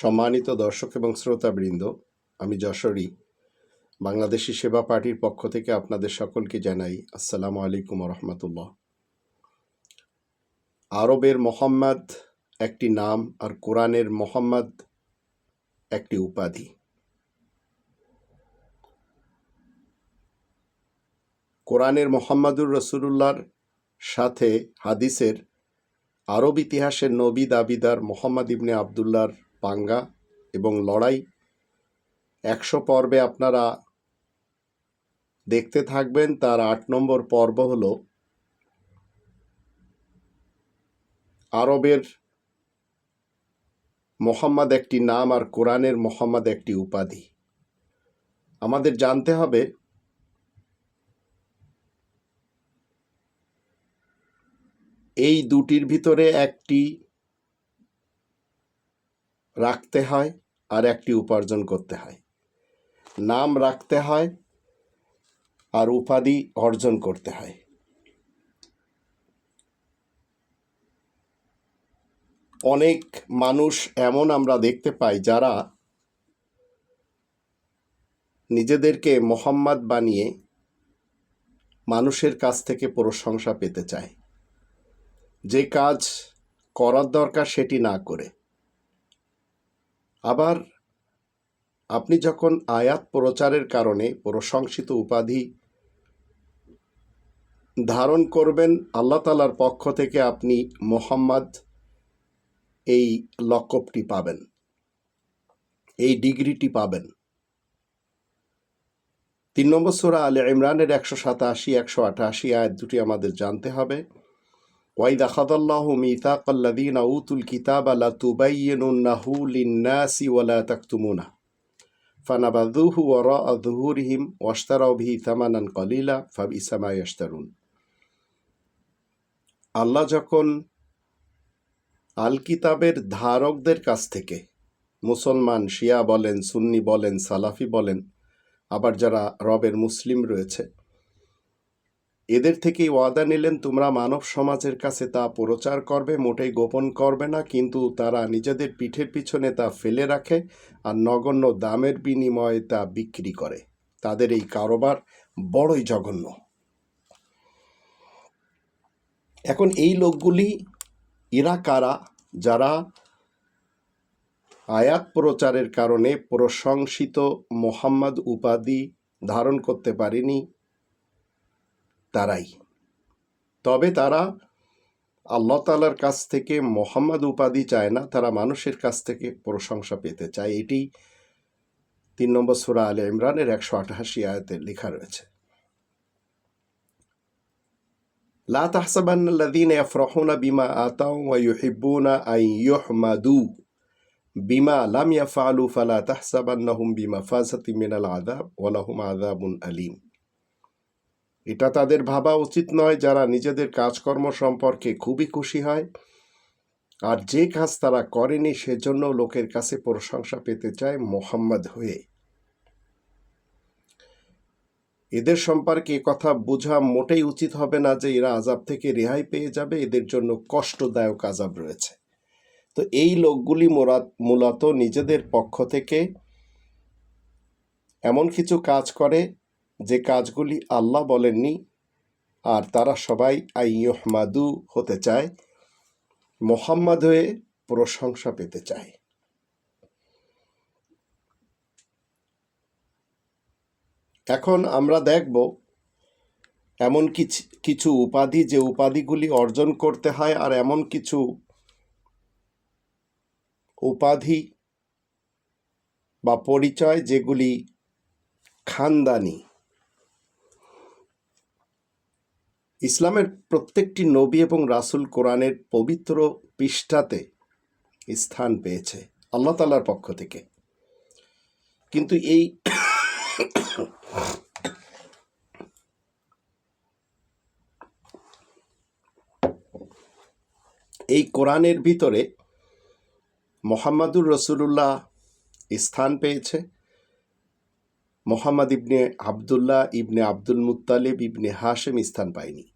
সম্মানিত দর্শক এবং শ্রোতাবৃন্দ, আমি যশোরী, বাংলাদেশি সেবা পার্টির পক্ষ থেকে আপনাদের সকলকে জানাই আসসালামু আলাইকুম রহমতুল্লাহ আরবের মোহাম্মদ একটি নাম আর কোরআনের মোহাম্মদ একটি উপাধি। কোরআনের মোহাম্মদুর রসুলুল্লাহর সাথে হাদিসের আরব ইতিহাসের নবী দাবিদার মোহাম্মদ ইবনে আবদুল্লাহর পাঙ্গা এবং লড়াই। একশো পর্বে আপনারা দেখতে থাকবেন, তার আট নম্বর পর্ব হল আরবের মোহাম্মদ একটি নাম আর কোরআনের মোহাম্মদ একটি উপাধি। আমাদের জানতে হবে, এই দুটির ভিতরে একটি রাখতে হয় আর একটি উপার্জন করতে হয়। নাম রাখতে হয় আর উপাধি অর্জন করতে হয়। অনেক মানুষ এমন আমরা দেখতে পাই যারা নিজেদেরকে মোহাম্মদ বানিয়ে মানুষের কাছ থেকে প্রশংসা পেতে চায়। যে কাজ করার দরকার সেটি না করে। আবার আপনি যখন আয়াত প্রচারের কারণে প্রশংসিত উপাধি ধারণ করবেন, আল্লাহ তালার পক্ষ থেকে আপনি মোহাম্মদ এই লকবটি পাবেন, এই ডিগ্রিটি পাবেন। তিন নম্বর সুরা আলে ইমরানের একশো সাতাশি, একশো আটাশি আয়াত দুটি আমাদের জানতে হবে। ওয়াইদ আখাদাল্লাহ মিতাক আল্লাদিন আউতুল কিতাব আলা তুবাইয়িনুন্নাহু লিন্নাসি ওয়ালা তাকতুমুনা ফানাবাদুহু ওয়ারা যুহুরিহিম ওয়াশতারাউ বিহি থামানান কলিলা ফাবিসা মা ইয়াশতারুন আল্লাহ যখন আল কিতাবের ধারকদের কাছ থেকে মুসলমান, শিয়া বলেন, সুন্নি বলেন, সালাফি বলেন, আবার যারা রবের মুসলিম রয়েছে এদের থেকেই ওয়াদা নিলেন, তোমরা মানব সমাজের কাছে তা প্রচার করবে, মোটেই গোপন করবে না, কিন্তু তারা নিজেদের পিঠের পিছনে তা ফেলে রাখে আর নগণ্য দামের বিনিময়ে তা বিক্রি করে। তাদের এই কারোবার বড়ই জঘন্য। এখন এই লোকগুলি এরা কারা? যারা আয়াত প্রচারের কারণে প্রশংসিত মোহাম্মদ উপাধি ধারণ করতে পারেনি তারাই। তবে তারা আল্লাহ তালার কাছ থেকে মোহাম্মদ উপাধি চায় না, তারা মানুষের কাছ থেকে প্রশংসা পেতে চায়। এটি তিন নম্বর সুরা আলে ইমরানের একশো আঠাশি আয়তে লেখা রয়েছে। লা তাহসাবান্নাল্লাযীনা ইয়াফরাহুনা বিমা আতাউ ওয়া ইউহিব্বুনা আন ইউহমাদু বিমা লাম ইয়াফআলু ফালা তাহসাবান্নাহুম বিমাফাযাতিন মিনাল আযাব ওয়া লাহুম আযাবুন আলীম। এটা তাদের ভাবা উচিত নয় যারা নিজেদের কাজকর্ম সম্পর্কে খুবই খুশি হয়। আর যে কাজ তারা করেনি সেজন্য লোকের কাছে প্রশংসা পেতে চায় মোহাম্মদ হয়ে। এদের সম্পর্কে কথা বোঝা মোটেই উচিত হবে না যে এরা আজাব থেকে রেহাই পেয়ে যাবে, এদের জন্য কষ্টদায়ক আজাব রয়েছে। তো এই লোকগুলি মূলত নিজেদের পক্ষ থেকে এমন কিছু কাজ করে যে কাজগুলি আল্লাহ বলেননি আর তারা সবাই আইয়হমাদু হতে চায়, মোহাম্মদ হয়ে প্রশংসা পেতে চায়। এখন আমরা দেখব এমন কিছু কিছু উপাধি যে উপাধিগুলি অর্জন করতে হয় আর এমন কিছু উপাধি বা পরিচয় যেগুলি খানদানি। ইসলামের প্রত্যেকটি নবী এবং রাসুল কোরআনের পবিত্র পৃষ্ঠাতে স্থান পেয়েছে আল্লাহ তালার পক্ষ থেকে। কিন্তু এই এই কোরআনের ভিতরে মোহাম্মদুর রসুল্লাহ স্থান পেয়েছে। মোহাম্মদ ইবনে আবদুল্লাহ, ইবনে আব্দুল মুত্তালিব, ইবনে হাশেম স্থান পায়নি।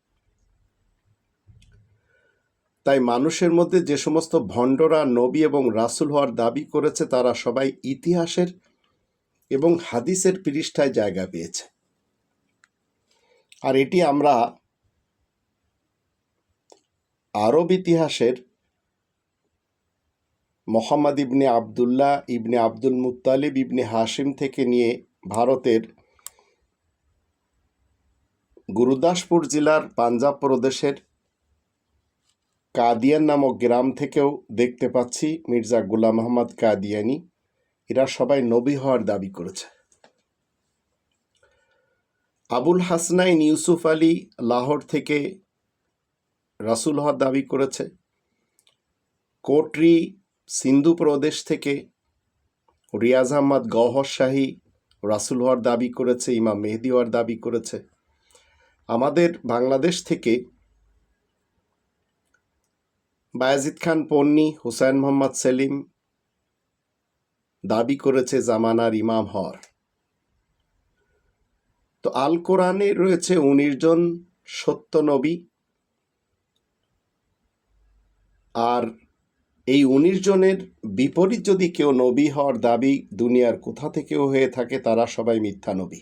তাই মানুষের মধ্যে যে সমস্ত ভণ্ডরা নবী এবং রাসূল হওয়ার দাবি করেছে, তারা সবাই ইতিহাসের এবং হাদিসের পৃষ্ঠায় জায়গা পেয়েছে। আর এটি আমরা আরব ইতিহাসের মোহাম্মদ ইবনে আবদুল্লাহ, ইবনে আব্দুল মুত্তালিব, ইবনে হাশিম থেকে নিয়ে ভারতের গুরুদাসপুর জেলার পাঞ্জাব প্রদেশের কাদিয়ান নামক গ্রাম থেকেও দেখতে পাচ্ছি মির্জা গুলাম মোহাম্মদ কাদিয়ানি। এরা সবাই নবী হওয়ার দাবি করেছে। আবুল হাসনাইন ইউসুফ আলী লাহোর থেকে রাসুল হওয়ার দাবি করেছে। কোটরি সিন্ধু প্রদেশ থেকে রিয়াজ আহমদ গওহর শাহী রাসুল হওয়ার দাবি করেছে, ইমাম মেহেদি হওয়ার দাবি করেছে। আমাদের বাংলাদেশ থেকে বায়াজিদ খান পন্নী, হুসাইন মোহাম্মদ সেলিম দাবি করেছে জামানার ইমাম হর তো আল কোরআনে রয়েছে উনিশ জন সত্য নবী। আর এই উনিশ জনের বিপরীত যদি কেউ নবী হওয়ার দাবি দুনিয়ার কোথা থেকেও হয়ে থাকে, তারা সবাই মিথ্যা নবী।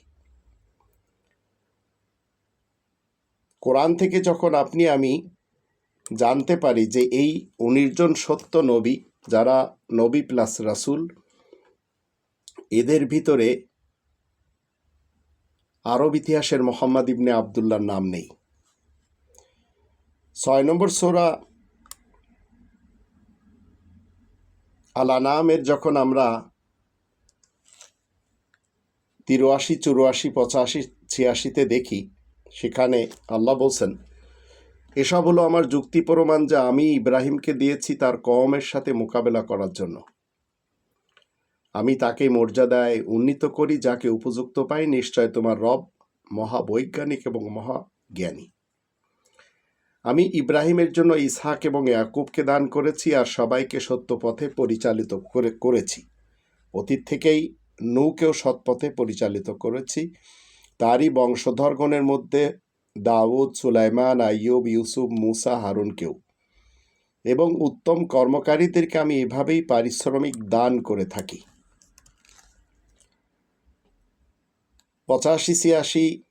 কোরআন থেকে যখন আপনি, আমি জানতে পারি যে এই উনিশ জন সত্য নবী যারা নবী প্লাস রাসুল, এদের ভিতরে আরব ইতিহাসের মোহাম্মদ ইবনে আবদুল্লার নাম নেই। ছয় নম্বর সোরা আলা নামের যখন আমরা তিরাশি, চুরাশি, পঁচাশি, ছিয়াশিতে দেখি, সেখানে আল্লাহ বলছেন এসব হলো আমার যুক্তি প্রমাণ যা আমি ইব্রাহিমকে দিয়েছি তার কওমের সাথে মোকাবেলা করার জন্য। আমি তাকে মর্যাদায় উন্নীত করি, যাকে উপযুক্ত পাই। নিশ্চয় তোমার রব মহাবৈজ্ঞানিক এবং মহাজ্ঞানী। আমি ইব্রাহিমের জন্য ইসহাক এবং ইয়াকুবকে দান করেছি আর সবাইকে সত্য পথে পরিচালিত করে, করেছি। অতীত থেকেই নৌকেও সৎপথে পরিচালিত করেছি। তারই বংশধরগণের মধ্যে দাউদ, সুলাইমান, আইয়ুব, ইউসুফ, মুসা, হারুনকেও। এবং উত্তম কর্মকারীদেরকে আমি এভাবেই পারিশ্রমিক দান করে থাকি। পঁচাশি, ছিয়াশি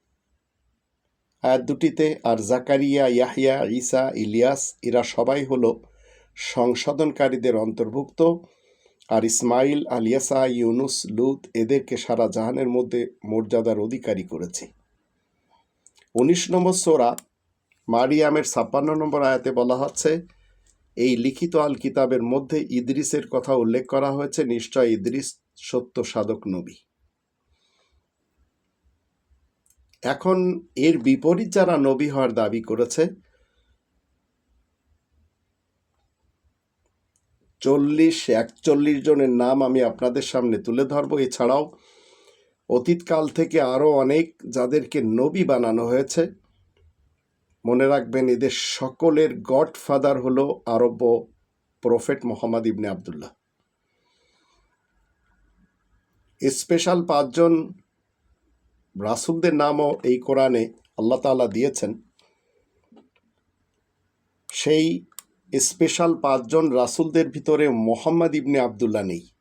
আয়াত দুটিতে, আর জাকারিয়া ইয়াহিয়া ঈসা, ইলিয়াস, এরা সবাই হল সংশোধনকারীদের অন্তর্ভুক্ত। আর ইসমাইল আলিয়াসা ইউনুস, লুত, এদেরকে সারা জাহানের মধ্যে মর্যাদার অধিকারী করেছে। উনিশ নম্বর সোরা মারিয়ামের ছাপ্পান্ন নম্বর আয়াতে বলা হচ্ছে, এই লিখিত আল কিতাবের মধ্যে ইদ্রিসের কথা উল্লেখ করা হয়েছে, নিশ্চয় ইদ্রিস সত্য সাধক নবী। এখন এর বিপরীত যারা নবী হওয়ার দাবি করেছে, চল্লিশ একচল্লিশ জনের নাম আমি আপনাদের সামনে তুলে ধরবো। এছাড়াও অতীতকাল থেকে আরও অনেক যাদেরকে নবী বানানো হয়েছে। মনে রাখবেন, এদের সকলের গড ফাদার হলো আরব্য প্রফেট মোহাম্মদ ইবনে আবদুল্লাহ। স্পেশাল পাঁচজন রাসুলদের নামও এই কোরআনে আল্লাহ তাআলা দিয়েছেন। সেই স্পেশাল পাঁচজন রাসুলদের ভিতরে মোহাম্মদ ইবনে আবদুল্লাহ নেই।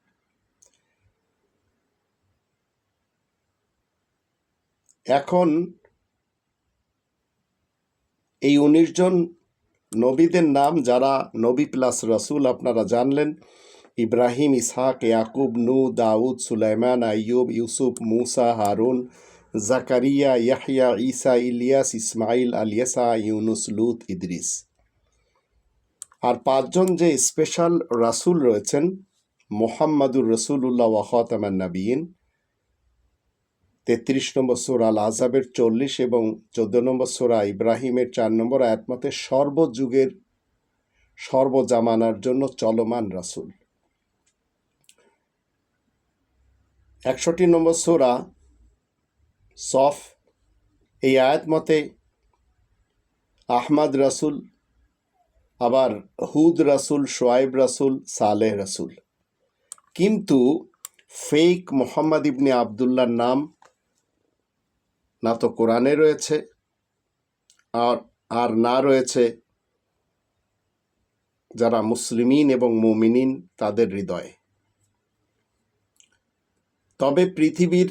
এখন এই উনিশ জন নবীদের নাম যারা নবী প্লাস রসুল আপনারা জানলেন, ইব্রাহিম, ইসহাক, ইয়াকুব নু দাউদ, সুলাইমান, আইয়ুব, ইউসুফ, মুসা, হারুন, জাকারিয়া ইয়াহিয়া ইসা ইলিয়াস ইসমাইল আলিয়াসা ইউনুস, লুত, ইদ্রিস। আর পাঁচজন যে স্পেশাল রাসুল রয়েছেন, মোহাম্মদুর রসুল্লাহ ওয়াহতামান নবীন তেত্রিশ নম্বর সোরা আল আজাবের চল্লিশ এবং চোদ্দ নম্বর সোরা ইব্রাহিমের চার নম্বর আয়াতমতে সর্বযুগের সর্বজামানার জন্য চলমান রাসুল। একষট্টি নম্বর সোরা সফ, এই আয়াত মতে, আহমদ রাসুল, আবার হুদ রাসুল শোয়েব রাসুল, সালেহ রাসুল। কিন্তু ফেক মোহাম্মদ ইবনে আবদুল্লার নাম না তো কোরআনে রয়েছে, আর আর না রয়েছে যারা মুসলিমিন এবং মুমিনিন তাদের হৃদয়ে। তবে পৃথিবীর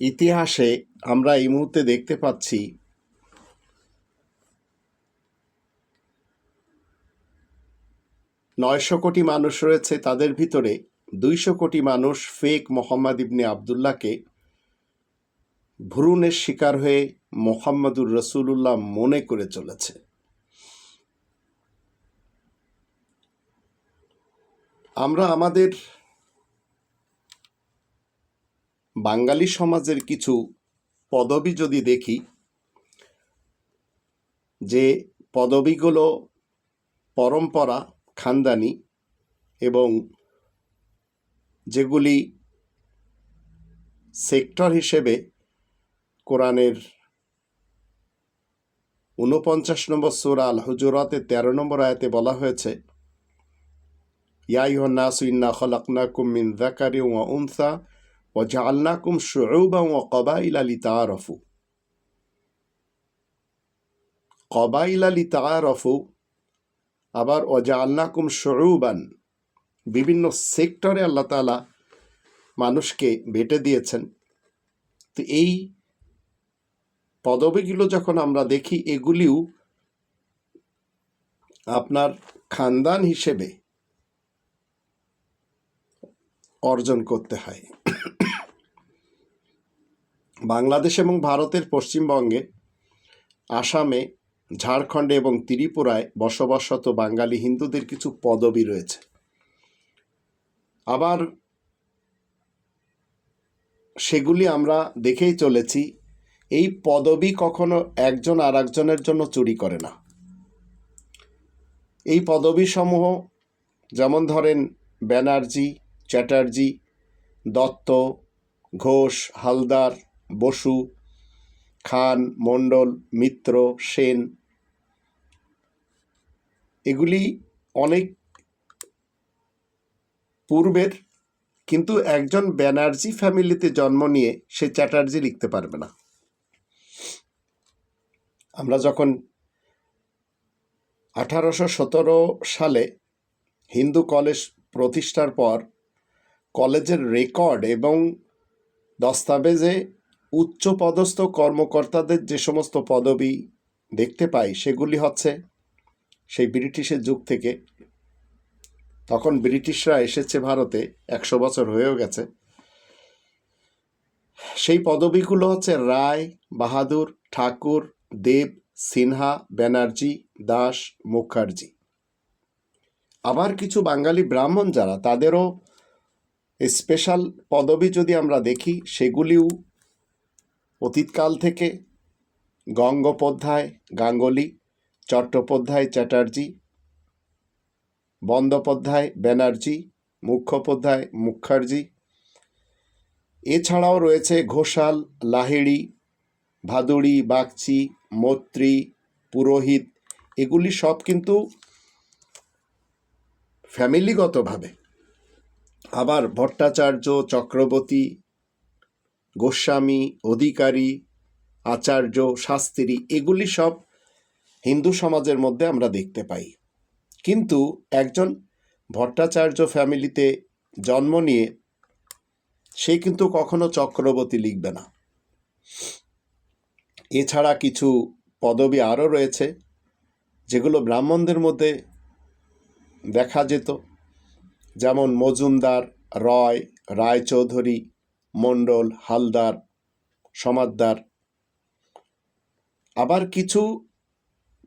ইতিহাসে আমরা এই মুহূর্তে দেখতে পাচ্ছি নয়শো কোটি মানুষ রয়েছে, তাদের ভিতরে দুইশো কোটি মানুষ ফেক মোহাম্মদ ইবনে আবদুল্লাহকে ভ্রূণের শিকার হয়ে মোহাম্মদুর রসুল্লাহ মনে করে চলেছে। আমরা আমাদের বাঙালি সমাজের কিছু পদবি যদি দেখি, যে পদবিগুলো পরম্পরা, খানদানি এবং যেগুলি সেক্টর হিসেবে কোরআনের ঊনপঞ্চাশ নম্বর সুরা আল হুজুরাতে তেরো নম্বর আয়াতে বলা হয়েছে ইয়াইহ নাসু ইন্না খলাকনাকুম মিন যাকারি ওয়া উনসা ওয়া জাআলনাকুম শুউবা ওয়া কবাইলা লিতাআরাফু। কবাইলা লিতাআরাফু, আবার ওয়া জাআলনাকুম শুউবান, বিভিন্ন সেক্টরে আল্লাহ তাআলা মানুষকে বেটে দিয়েছেন। তো এই পদবিগুলো যখন আমরা দেখি, এগুলিও আপনার খানদান হিসেবে অর্জন করতে হয়। বাংলাদেশ এবং ভারতের পশ্চিমবঙ্গে আসামে, ঝাড়খণ্ডে এবং ত্রিপুরায় বসবাসত বাঙালি হিন্দুদের কিছু পদবি রয়েছে। আবার সেগুলি আমরা দেখেই চলেছি এই পদবি কখনো একজন আর একজনের জন্য চুরি করে না। এই পদবি সমূহ যেমন ধরেন ব্যানার্জি, চ্যাটার্জি, দত্ত, ঘোষ, হালদার, বসু, খান, মণ্ডল, মিত্র, সেন, এগুলি অনেক পূর্বের কিন্তু একজন ব্যানার্জি ফ্যামিলিতে জন্ম নিয়ে সে চ্যাটার্জি লিখতে পারবে না। আমরা যখন আঠারোশো সতেরো সালে হিন্দু কলেজ প্রতিষ্ঠার পর কলেজের রেকর্ড এবং দস্তাবেজে উচ্চপদস্থ কর্মকর্তাদের যে সমস্ত পদবি দেখতে পাই, সেগুলি হচ্ছে সেই ব্রিটিশের যুগ থেকে। তখন ব্রিটিশরা এসেছে ভারতে, একশো বছর হয়েও গেছে। সেই পদবিগুলো হচ্ছে রায়, বাহাদুর, ঠাকুর দেব, সিনহা, ব্যানার্জি, দাস, মুখার্জি। আবার কিছু বাঙালি ব্রাহ্মণ যারা, তাদেরও স্পেশাল পদবি যদি আমরা দেখি, সেগুলিও অতীতকাল থেকে গঙ্গোপাধ্যায়, গাঙ্গুলি, চট্টোপাধ্যায় চ্যাটার্জি, বন্দ্যোপাধ্যায় ব্যানার্জি মুখোপাধ্যায় মুখার্জি। এছাড়াও রয়েছে ঘোষাল, লাহিড়ি ভাদুড়ি, বাগচি, মৈত্রী, পুরোহিত, এগুলি সব কিন্তু ফ্যামিলিগতভাবে। আবার ভট্টাচার্য, চক্রবর্তী, গোস্বামী, অধিকারী, আচার্য, শাস্ত্রী, এগুলি সব হিন্দু সমাজের মধ্যে আমরা দেখতে পাই। কিন্তু একজন ভট্টাচার্য ফ্যামিলিতে জন্ম নিয়ে সে কিন্তু কখনো চক্রবর্তী লিখবে না। এছাড়া কিছু পদবি আরও রয়েছে যেগুলো ব্রাহ্মণদের মধ্যে দেখা যেত, যেমন মজুমদার, রয়, রায়চৌধুরী, মণ্ডল, হালদার, সমাদ্দার। আবার কিছু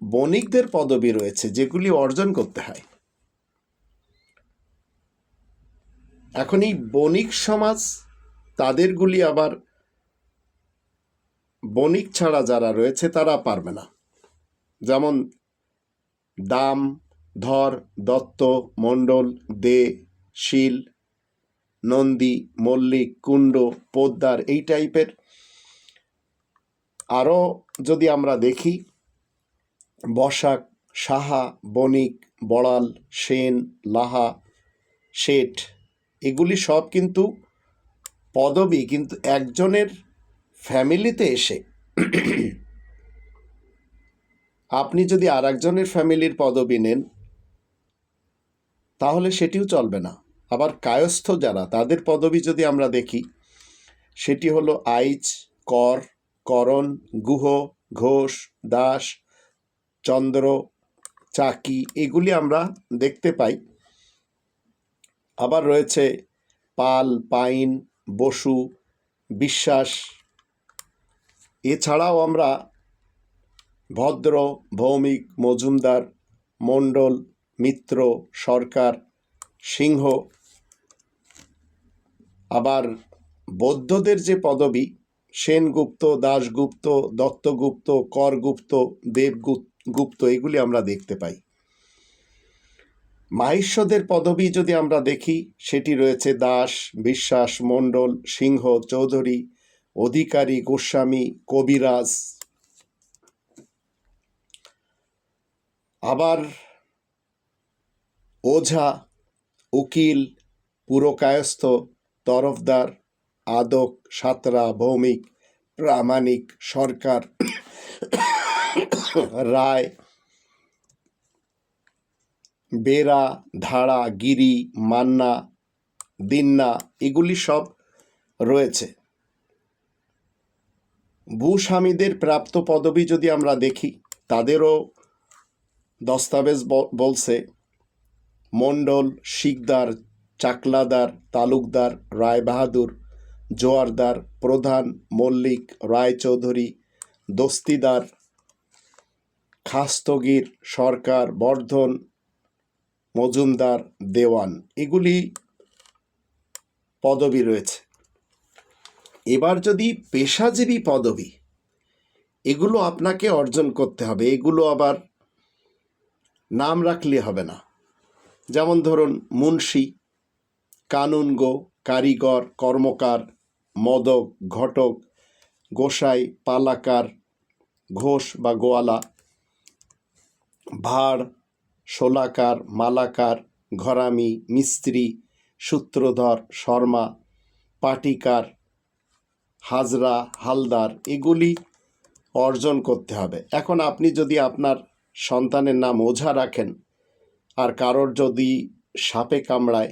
বণিকদের পদবি রয়েছে যেগুলি অর্জন করতে হয়। এখন এই বণিক সমাজ তাদেরগুলি আবার বণিক ছাড়া যারা রয়েছে, তারা পারবে না। যেমন দাম, ধর, দত্ত, মণ্ডল, দে, শীল, নন্দী, মল্লিক, কুণ্ড, পোদ্দার এই টাইপের। আরও যদি আমরা দেখি, বসাক, সাহা, বণিক, বড়াল, সেন, লাহা, শেঠ, এগুলি সব কিন্তু পদবি, কিন্তু একজনের ফ্যামিলিতে এসে আপনি যদি আর একজনের ফ্যামিলির পদবি নেন, তাহলে সেটিও চলবে না। আবার কায়স্থ যারা, তাদের পদবি যদি আমরা দেখি, সেটি হলো আইচ, কর, করণ, গুহ, ঘোষ, দাস, চন্দ্র, চাকি, এগুলি আমরা দেখতে পাই। আবার রয়েছে পাল, পাইন, বসু, বিশ্বাস এছাড়াও আমরা ভদ্র, ভৌমিক, মজুমদার, মণ্ডল, মিত্র, সরকার, সিংহ, আবার বৌদ্ধদের যে পদবি, সেনগুপ্ত, দাশগুপ্ত, দত্তগুপ্ত, করগুপ্ত, দেবগুপ্ত এগুলি আমরা দেখতে পাই। মাহিষ্যদের পদবি যদি আমরা দেখি, সেটি রয়েছে দাস, বিশ্বাস, মণ্ডল, সিংহ, চৌধুরী অধিকারী গোস্বামী কবিরাজ। আবার ওঝা, উকিল, পুরকায়স্থ, তরফদার, আদক, সাতরা, ভৌমিক, প্রামাণিক, সরকার, রায়, বেরা, ধারা, গিরি, মান্না, দিন্না, এগুলি সব রয়েছে। ভূস্বামীদের প্রাপ্ত পদবি যদি আমরা দেখি, তাদেরও দস্তাবেজ বলছে, মণ্ডল, শিকদার, চাকলাদার, তালুকদার, রায়বাহাদুর, জোয়ারদার, প্রধান, মল্লিক, রায়চৌধুরী, দস্তিদার, খাস্তগির, সরকার, বর্ধন, মজুমদার, দেওয়ান। এগুলি পদবি রয়েছে। এবার যদি পেশাজীবী পদবি, এগুলো আপনাকে অর্জন করতে হবে, এগুলো আবার নাম রাখলে হবে না। যেমন ধরুন, মুন্সি কানুনগো কারিগর, কর্মকার, মদক, ঘটক, গোসাই, পালাকার, ঘোষ বা গোয়ালা, ভাড়, শোলাকার, মালাকার, ঘরামি, মিস্ত্রি, সূত্রধর, শর্মা, পাটিকার হাজরা, হালদার এগুলি অর্জন করতে হবে। এখন আপনি যদি আপনার সন্তানের নাম ওঝা রাখেন আর কারোর যদি সাপে কামড়ায়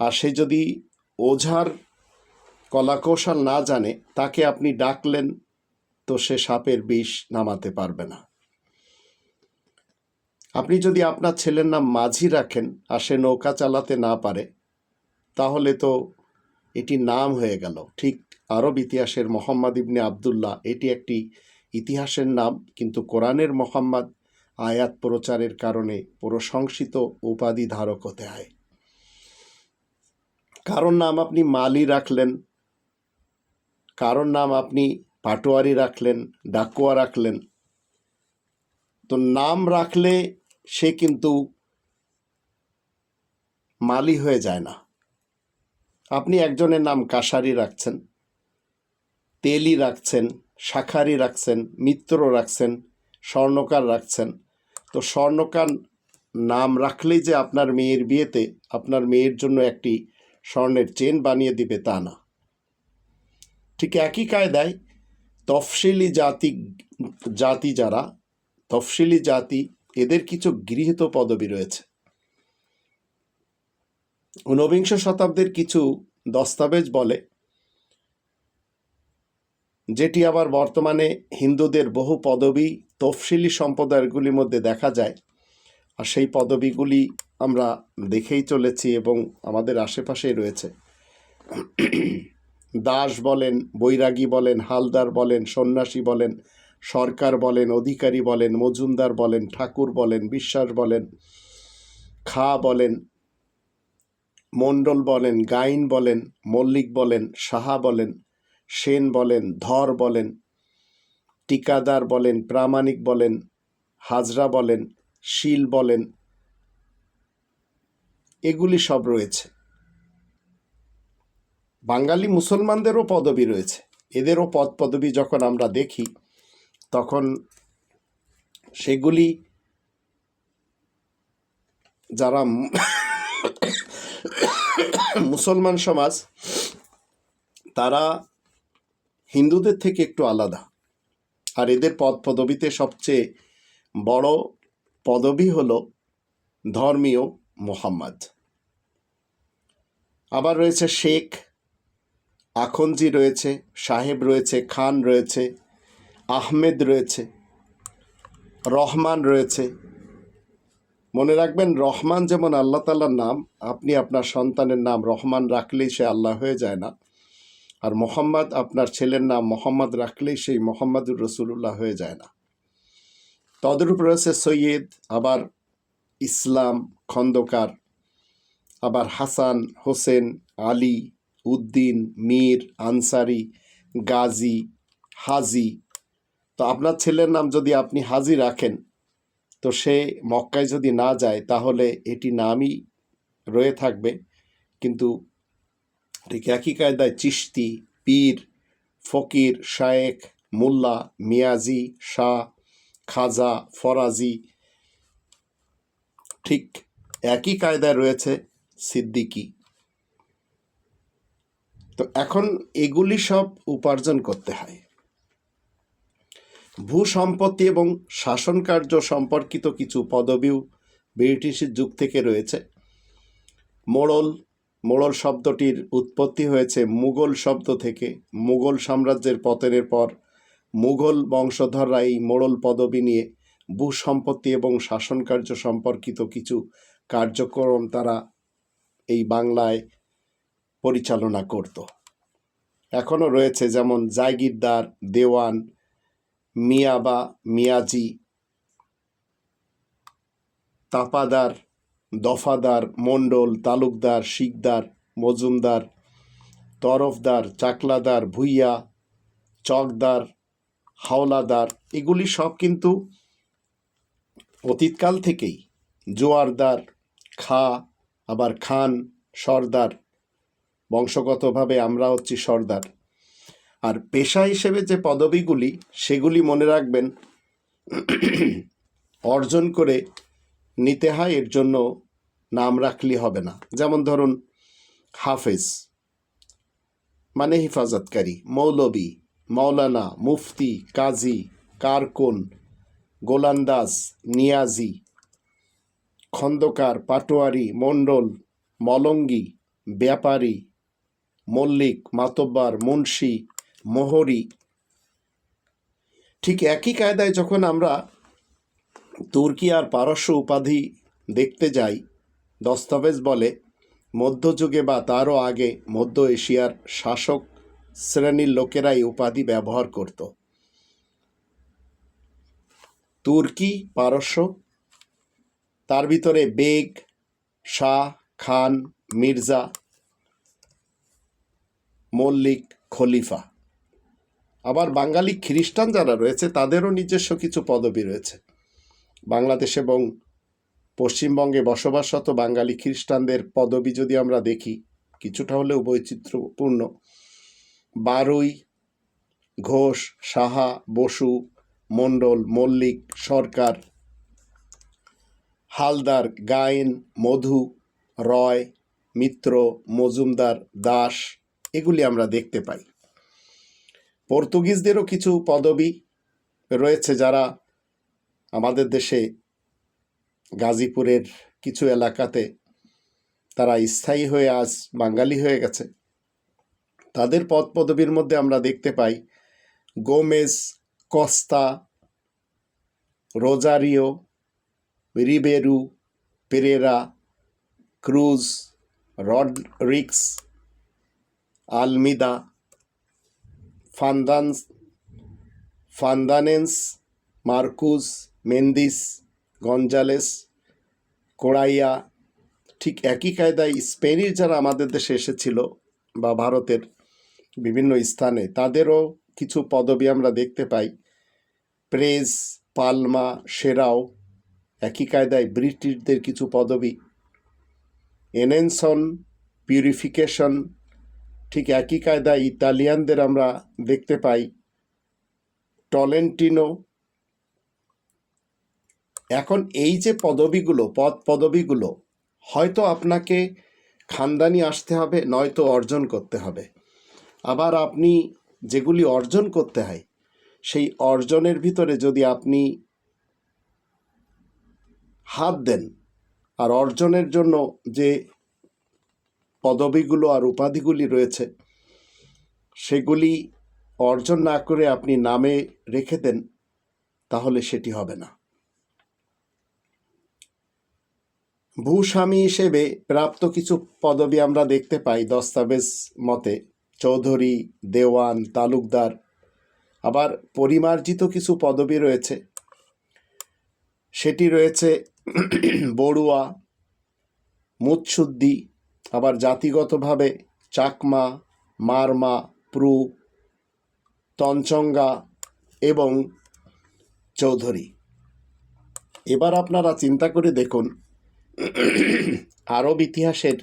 আর সে যদি ওঝার কলাকৌশল না জানে, তাকে আপনি ডাকলেন তো সে সাপের বিষ নামাতে পারবে না। আপনি যদি আপনার ছেলের নাম মাঝি রাখেন আর সে নৌকা চালাতে না পারে, তাহলে তো এটি নাম হয়ে গেল। ঠিক আরব ইতিহাসের মোহাম্মদ ইবনে আবদুল্লাহ, এটি একটি ইতিহাসের নাম, কিন্তু কোরআনের মোহাম্মদ আয়াত প্রচারের কারণে প্রশংসিত উপাধি ধারক হতে হয়। কারোর নাম আপনি মালি রাখলেন কারোর নাম আপনি পাটোয়ারি রাখলেন, ডাকুয়া রাখলেন, তো নাম রাখলে সে কিন্তু মালি হয়ে যায় না। আপনি একজনের নাম কাশারি রাখছেন তেলি রাখছেন, শাখারি রাখছেন, মিত্র রাখছেন, স্বর্ণকার রাখছেন। তো স্বর্ণকার নাম রাখলেই যে আপনার মেয়ের বিয়েতে আপনার মেয়ের জন্য একটি স্বর্ণের চেন বানিয়ে দিবে তা না। ঠিক একই কায়দায় তফসিলি জাতি জাতি যারা, তফসিলি জাতি, এদের কিছু গৃহীত পদবি রয়েছে। ঊনবিংশ শতাব্দীর কিছু দস্তাবেজ বলে যেটি আবার বর্তমানে হিন্দুদের বহু পদবি তফসিলি সম্প্রদায়গুলির মধ্যে দেখা যায়। আর সেই পদবিগুলি আমরা দেখেই চলেছি এবং আমাদের আশেপাশেই রয়েছে। দাস বলেন, বৈরাগী বলেন, হালদার বলেন, সন্ন্যাসী বলেন, সরকার বলেন, অধিকারী বলেন, মজুমদার বলেন, ঠাকুর বলেন, বিশ্বাস বলেন, খা বলেন, মণ্ডল বলেন, গাইন বলেন, মল্লিক বলেন, সাহা বলেন সেন বলেন, ধর বলেন টিকাদার বলেন, প্রামাণিক বলেন, হাজরা বলেন, শিল বলেন, এগুলি সব রয়েছে। বাঙালি মুসলমানদেরও পদবি রয়েছে। এদেরও পদ পদবি যখন আমরা দেখি, তখন সেগুলি যারা মুসলমান সমাজ, তারা হিন্দুদের থেকে একটু আলাদা। আর এদের পদ পদবিতে সবচেয়ে বড় পদবি হলো ধর্মীয় মোহাম্মদ। আবার রয়েছে শেখ আখনজি রয়েছে, সাহেব রয়েছে, খান রয়েছে, আহমেদ রয়েছে, রহমান রয়েছে। মনে রাখবেন, রহমান যেমন আল্লাহ তাল্লার নাম, আপনি আপনার সন্তানের নাম রহমান রাখলেই সে আল্লাহ হয়ে যায় না। আর মোহাম্মদ আপনার ছেলের নাম মোহাম্মদ রাখলেই সেই মোহাম্মদুর রসুল্লাহ হয়ে যায় না। তদরূপ রয়েছে সৈয়দ, আবার ইসলাম খন্দকার, আবার হাসান, হোসেন, আলী, উদ্দিন, মীর, আনসারি, গাজী, হাজি। তো আপনার ছেলের নাম যদি আপনি হাজি রাখেন, তো সে মক্কায় যদি না যায়, তাহলে এটি নামই রয়ে থাকবে। কিন্তু ঠিক একই কায়দায় চিশতি, পীর, ফকির শায়েক মোল্লা, মিয়াজি, শাহ, খাজা, ফরাজি ঠিক একই কায়দায় রয়েছে সিদ্দিকি। তো এখন এগুলি সব উপার্জন করতে হয়। ভূ সম্পত্তি এবং শাসন কার্য সম্পর্কিত কিছু পদবিও ব্রিটিশের যুগ থেকে রয়েছে। মোড়ল মোড়ল শব্দটির উৎপত্তি হয়েছে মুঘল শব্দ থেকে। মুঘল সাম্রাজ্যের পতনের পর মুঘল বংশধররা এই মোড়ল পদবি নিয়ে ভূ সম্পত্তি এবং শাসন কার্য সম্পর্কিত কিছু কার্যক্রম তারা এই বাংলায় পরিচালনা করত। এখনও রয়েছে যেমন জায়গিরদার দেওয়ান, মিয়াবা, মিয়াজি, তাপাদার দফাদার, মণ্ডল, তালুকদার, শিকদার, মজুমদার, তরফদার, চাকলাদার, ভুইয়া, চকদার, হাওলাদার, এগুলি সব কিন্তু অতীতকাল থেকেই জোয়ারদার, খা, আবার খান, সর্দার, বংশগতভাবে আমরা হচ্ছি সর্দার। আর পেশা হিসেবে যে পদবিগুলি, সেগুলি মনে রাখবেন, অর্জন করে নিতে হয়, এর জন্য নাম রাখলে হবে না। যেমন ধরুন, হাফেজ মানে হেফাজতকারী, মৌলবী মৌলানা মুফতি, কাজী, কারকুন গোলান্দাজ নিয়াজি, খন্দকার, পাটোয়ারি, মণ্ডল, মলঙ্গি, ব্যাপারী, মল্লিক, মাতব্বার, মুন্সি, মোহরি। ঠিক একই কায়দায় যখন আমরা তুর্কি আর পারস্য উপাধি দেখতে যাই দস্তাবেজ বলে, মধ্যযুগে বা তারও আগে মধ্য এশিয়ার শাসক শ্রেণির লোকেরাই উপাধি ব্যবহার করত। তুর্কি পারস্য, তার ভিতরে বেগ, শাহ, খান, মির্জা, মল্লিক, খলিফা। আবার বাঙালি খ্রিস্টান যারা রয়েছে, তাদেরও নিজস্ব কিছু পদবি রয়েছে। বাংলাদেশ এবং পশ্চিমবঙ্গে বসবাসরত বাঙালি খ্রিস্টানদের পদবি যদি আমরা দেখি, কিছুটা হলেও বৈচিত্র্যপূর্ণ। বারুই, ঘোষ, সাহা, বসু, মণ্ডল, মল্লিক, সরকার, হালদার, গায়েন, মধু, রয়, মিত্র, মজুমদার, দাস, এগুলি আমরা দেখতে পাই। পর্তুগিজদেরও কিছু পদবি রয়েছে যারা আমাদের দেশে গাজীপুরের কিছু এলাকাতে তারা স্থায়ী হয়ে আজ বাঙালি হয়ে গেছে। তাদের পদ পদবীর মধ্যে আমরা দেখতে পাই Gomez, Costa, Rosario, Ribeiro, Perera, cruise রডরিক্স Almeida, Fernandes, Fernandes Marquis Mendis, Gonzalez Koraiya ঠিক একই কায়দায় স্পেনের যারা আমাদের দেশে এসেছিল বা ভারতের বিভিন্ন স্থানে, তাদেরও কিছু পদবি আমরা দেখতে পাই। প্রেস, পালমা, সেরাও, একই কায়দায় ব্রিটিশদের কিছু পদবি। এনেনসন পিউরিফিকেশন, ঠিক একই কায়দায় ইতালিয়ানদের আমরা দেখতে পাই। টলেন্টিনো এখন এই যে পদবিগুলো, পদ পদবিগুলো, হয়তো আপনাকে খানদানি আসতে হবে, নয়তো অর্জন করতে হবে। আবার আপনি যেগুলি অর্জন করতে হয়, সেই অর্জনের ভিতরে যদি আপনি হাত দেন, আর অর্জনের জন্য যে পদবিগুলো আর উপাধিগুলি রয়েছে, সেগুলি অর্জন না করে আপনি নামে রেখে দেন, তাহলে সেটি হবে না। ভূস্বামী হিসেবে প্রাপ্ত কিছু পদবি আমরা দেখতে পাই দস্তাবেজ মতে। চৌধুরী, দেওয়ান, তালুকদার, আবার পরিমার্জিত কিছু পদবি রয়েছে। সেটি রয়েছে বড়ুয়া, মুৎসুদ্দি, আবার জাতিগতভাবে চাকমা, মারমা, প্রু, তঞ্চঙ্গা এবং চৌধুরী। এবার আপনারা চিন্তা করে দেখুন আরব ইতিহাসের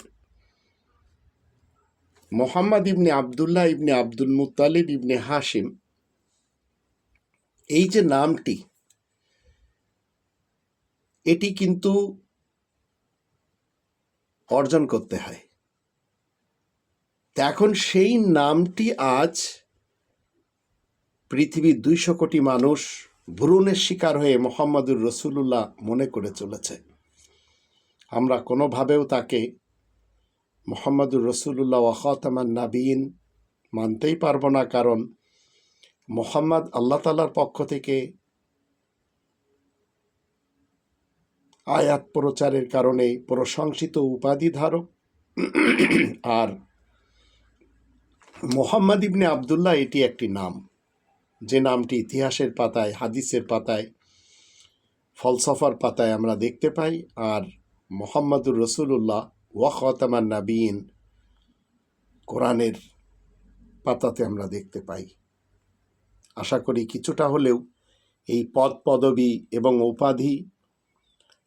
মোহাম্মদ ইবনে আবদুল্লাহ ইবনে আব্দুল মুতালিব ইবনে হাসিম এই যে নামটি, এটি কিন্তু অর্জন করতে হয়। এখন সেই নামটি আজ পৃথিবীর দুইশো কোটি মানুষ ভ্রূণের শিকার হয়ে মোহাম্মদুর রসুল্লাহ মনে করে চলেছে। আমরা কোনোভাবেও তাকে মোহাম্মদুর রসুল্লাহ ওয়াহতামান নাবিন মানতেই পারব না, কারণ মোহাম্মদ আল্লাহ তালার পক্ষ থেকে আয়াত প্রচারের কারণে প্রশংসিত উপাধি ধারক। আর মোহাম্মদ ইবনে আবদুল্লাহ এটি একটি নাম। যে নামটি ইতিহাসের পাতায়, হাদিসের পাতায়, ফলসফার পাতায় আমরা দেখতে পাই। আর মোহাম্মদুর রসুল্লাহ ওয়াখতামান নাবিন কোরআনের পাতাতে আমরা দেখতে পাই। আশা করি কিছুটা হলেও এই পদ, পদবি এবং উপাধি,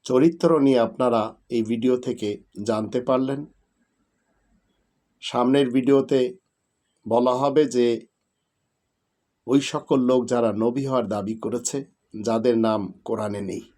চরিত্র নিয়ে আপনারা এই ভিডিও থেকে জানতে পারলেন। সামনের ভিডিওতে বলা হবে যে, ওই সকল লোক যারা নবী হওয়ার দাবি করেছে, যাদের নাম কোরআনে নেই।